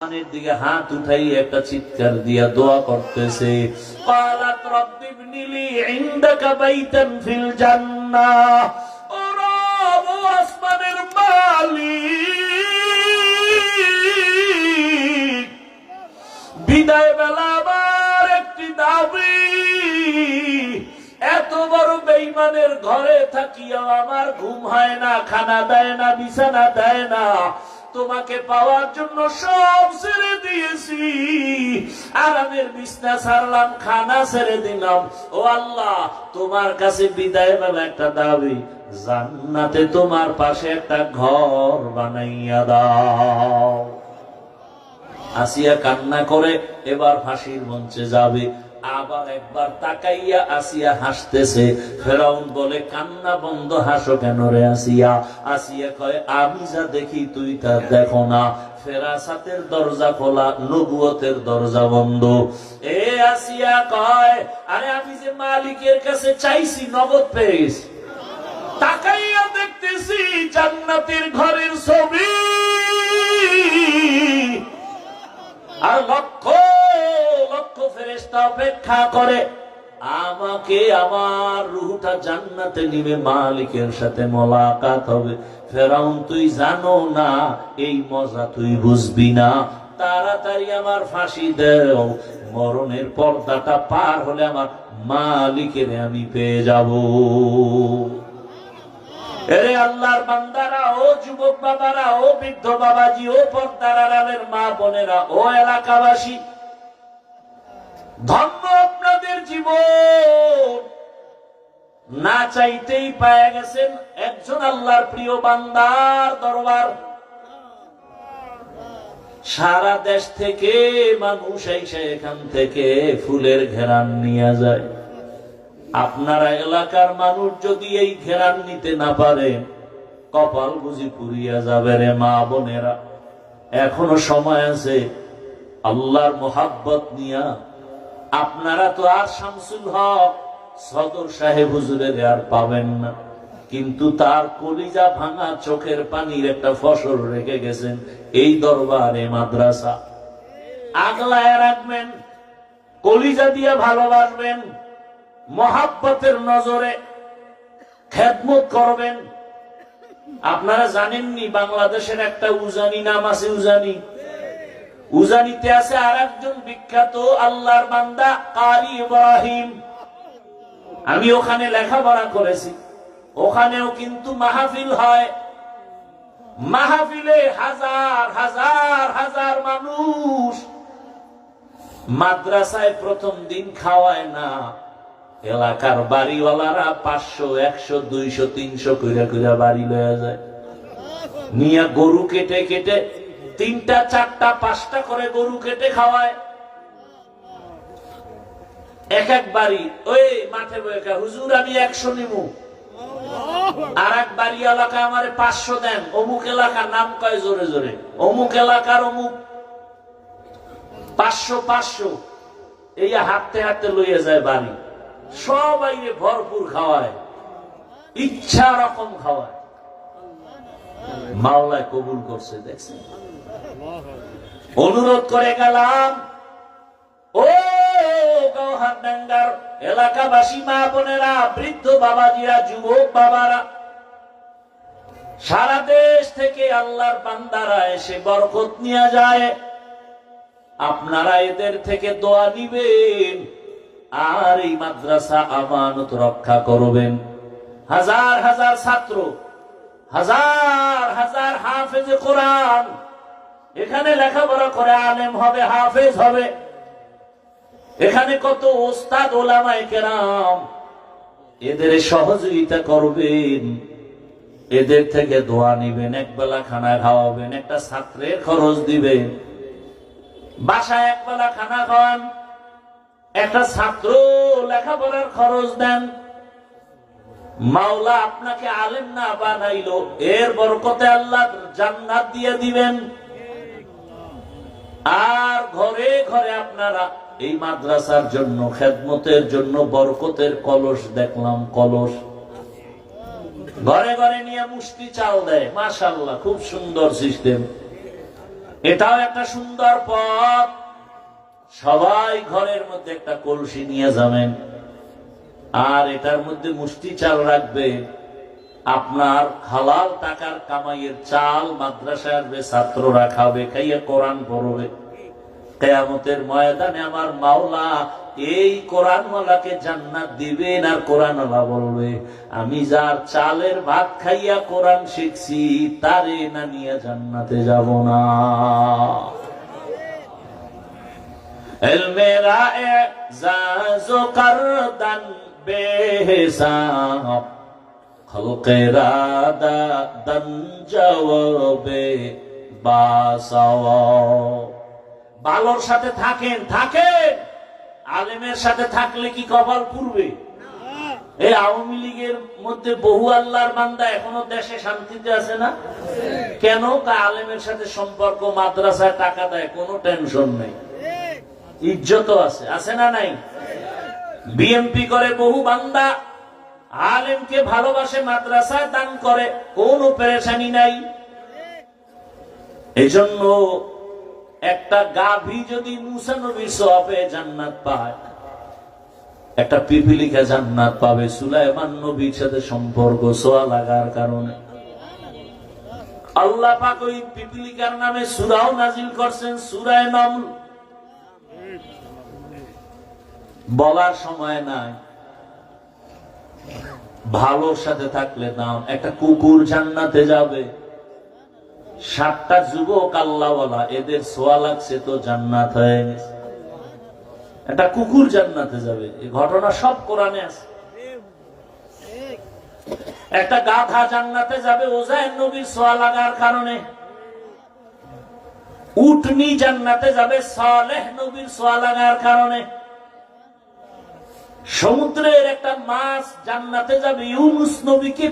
আসমানের দিকে হাত উঠাই একটা চিৎকার দিয়া দোয়া করতেছে قالت رب ابن لي عندك بيتا في الجنة ও রব, ও আসমানের মালিক বিদায় বেলা আমার একটি দাবি এত বড় বেইমানের ঘরে থাকিয়াও আমার ঘুম হয় না খানা দেয় না বিছানা দেয় না তোমাকে পাওয়ার জন্য সব ছেড়ে দিয়েছি। আরামের বিছনা ছাড়লাম, খানা ছেড়ে দিলাম। ও আল্লাহ, তোমার কাছে বিদায় বেলা একটা দাবি, জান্নাতে তোমার পাশে একটা ঘর বানাইয়া দাও। আসিয়া কান্না করে এবার ফাঁসির মঞ্চে যাবে। আবার একবার তাকাইয়া আসিয়া হাসতেছে। ফেরাউন বলে, কান্না বন্ধ, হাসো কেন রে আসিয়া? আসিয়া কয়, আমি যা দেখি তুই তা দেখো না। ফেরাসাতের দরজা খোলা, নবুয়তের দরজা বন্ধ। এ আসিয়া কয়, আরে আমি যে মালিকের কাছে চাইছি, নগদ পেয়েছি। তাকাইয়া দেখতেছি জান্নাতের ঘরের ছবি। আর লক্ষ লক্ষ আমাকে আমার রুহটা জান্নাতে নিবে, মালিকের সাথে মোলাকাত হবে। ফেরাউন, তুই জানো না, এই মজা তুই বুঝবি না। তাড়াতাড়ি আমার ফাঁসি দেও। মরণের পর্দাটা পার হলে আমার মালিকের আমি পেয়ে যাব। এরে আল্লাহর বান্দারা, ও যুবক বাবারা, ও বৃদ্ধ বাবাজি, ও মা বোনেরা, ও এলাকাবাসী ধন্য আপনাদের জীবন। না চাইতেই পায়ে গেছেন একজন আল্লাহর প্রিয় বান্দার দরবার। সারা দেশ থেকে মানুষ এসে এখান থেকে ফুলের ঘেরান নিয়ে যায়। আপনারা এলাকার মানুষ যদি এই ঘেরান নিতে না পারে কপাল বুঝি পুরিয়া যাবে রে মা বোনেরা। এখনও সময় আছে আল্লাহর মোহাব্বত নিয়া আপনারা তো আর শামসুল হক, সদর সাহেব হুজুরের আর পাবেন না। কিন্তু তার কলিজা ভাঙা চোখের পানির একটা ফসল রেখে গেছেন এই দরবারে মাদ্রাসা। আগলায় রাখবেন, কলিজা দিয়ে ভালোবাসবেন, মহাব্বতের নজরে খেদমত করবেন। আপনারা জানেননি বাংলাদেশের একটা উজানি, নাম আছে উজানি। উজানিতে আছে আর একজন বিখ্যাত আল্লাহর বান্দা কারি ইব্রাহিম। আমি ওখানে লেখাপড়া করেছি। ওখানেও কিন্তু মাহফিল হয়। মাহফিলে হাজার হাজার হাজার মানুষ। মাদ্রাসায় প্রথম দিন খাওয়ায় না। এলাকার বাড়িওয়ালারা পাঁচশো, একশো, দুইশো, তিনশো কইরা কইরা বাড়ি লয়ে যায়। নিয়ে গরু কেটে কেটে তিনটা, চারটা, পাঁচটা করে গরু কেটে খাওয়ায়। এক এক বাড়ি। ওই মাঠে বয়ে হুজুর, আমি একশো নিবো আর এক বাড়ি এলাকা আমার পাঁচশো দেন। অমুক এলাকার নাম কয় জোরে জোরে? অমুক এলাকার অমুক। পাঁচশো পাঁচশো। এই হাঁটতে হাঁটতে লইয়ে যায় বাড়ি। সবাই ভরপুর খাওয়ায়। ইচ্ছা রকম খাওয়ায়। মাওলায় কবুল করছে, দেখছেন? অনুরোধ করে গেলাম। ও গৌহারডাঙ্গার এলাকাবাসী, মা বোনেরা, বৃদ্ধ বাবাজিরা, যুবক বাবারা, সারা দেশ থেকে আল্লাহর বান্দারা এসে বরকত নিয়ে যায়। আপনারা এদের থেকে দোয়া নিবেন আর এই মাদ্রাসা আমানত রক্ষা করবেন। হাজার হাজার ছাত্র, হাজার হাজার হাফেজ কোরআন এখানে লেখাপড়া করে আলেম হবে, হাফেজ হবে। এখানে কত ওস্তাদ ওলামায় কেরাম। এদের সহযোগিতা করবেন। এদের থেকে দোয়া নিবেন, এক বেলা খানা খাওয়াবেন, একটা ছাত্রের খরচ দিবেন। বাসায় এক বেলা খানা খাওয়ান, একটা ছাত্র লেখাপড়ার খরচ দেন। মাওলা আপনাকে আলেম না বানাইলো, এর বরকতে আল্লাহ জান্নাত দিয়ে দিবেন। আর ঘরে ঘরে আপনারা এই মাদ্রাসার জন্য, খেদমতের জন্য বরকতের কলস দেখলাম, কলস। ঘরে ঘরে নিয়ে মুষ্টি চাল দেয় মাশাল্লাহ খুব সুন্দর সিস্টেম এটাও একটা সুন্দর পথ। সবাই ঘরের মধ্যে একটা কলসি নিয়ে যাবেন। আর এটার মধ্যে মুষ্টি চাল রাখবে। আপনার হালাল টাকার কামাইয়ের চাল মাদ্রাসায় আসবে ছাত্ররা খাবে, খাইয়ে কোরআন পড়বে। কেয়ামতের ময়দানে আমার মাওলা এই কোরআনওয়ালাকে জান্নাত দিবেন আর কোরআনওয়ালা বলবে, আমি যার চালের ভাত খাইয়া কোরআন শিখছি, তারে না নিয়ে জান্নাতে যাব না। এলমেরা এ জাজো কারদান বেহসাব। খলকেরাদা দন সাথে থাকেন থাকেন আলেমের সাথে থাকলে কি কপাল পুরবে এই আওয়ামী লীগের মধ্যে বহু আল্লাহর বান্দা এখনও দেশে শান্তিতে আছে না? কেন? তা আলেমের সাথে সম্পর্ক মাদ্রাসায় টাকা দেয় কোনো টেনশন নেই। ইজ্জত আছে। আছে না নাই? বিএমপি করে বহু বান্দা আলেমকে ভালোবাসে, মাদ্রাসায় দান করে, কোনো পেরেশানি নাই। এই জন্য একটা গাভী যদি জান্নাত পায়, একটা পিপিলিকা জান্নাত পাবে, সুলাইমান নবীর সাথে সম্পর্ক সোয়া লাগার কারণে। আল্লাহ পাক ওই পিপিলিকার নামে সুরাও নাজিল করছেন, সুরায় নমল। বলার সময় নাই। ভালোর সাথে থাকলে দাম একটা কুকুর জান্নাতে যাবে। সাতটা যুবক আল্লাহওয়ালা, এদের সোয়া লাগছে তো জান্নাত হয়ে একটা কুকুর জান্নাতে যাবে ঘটনা সব কোরআনে আছে। একটা গাধা জান্নাতে যাবে ওজায়ের নবীর সোয়া লাগার কারণে। উটনি জান্নাতে যাবে, সালেহ নবীর সোয়া লাগার কারণে। সমুদ্রের একটা মাছ জান্নাতে যাবে ইউনুস নবীকে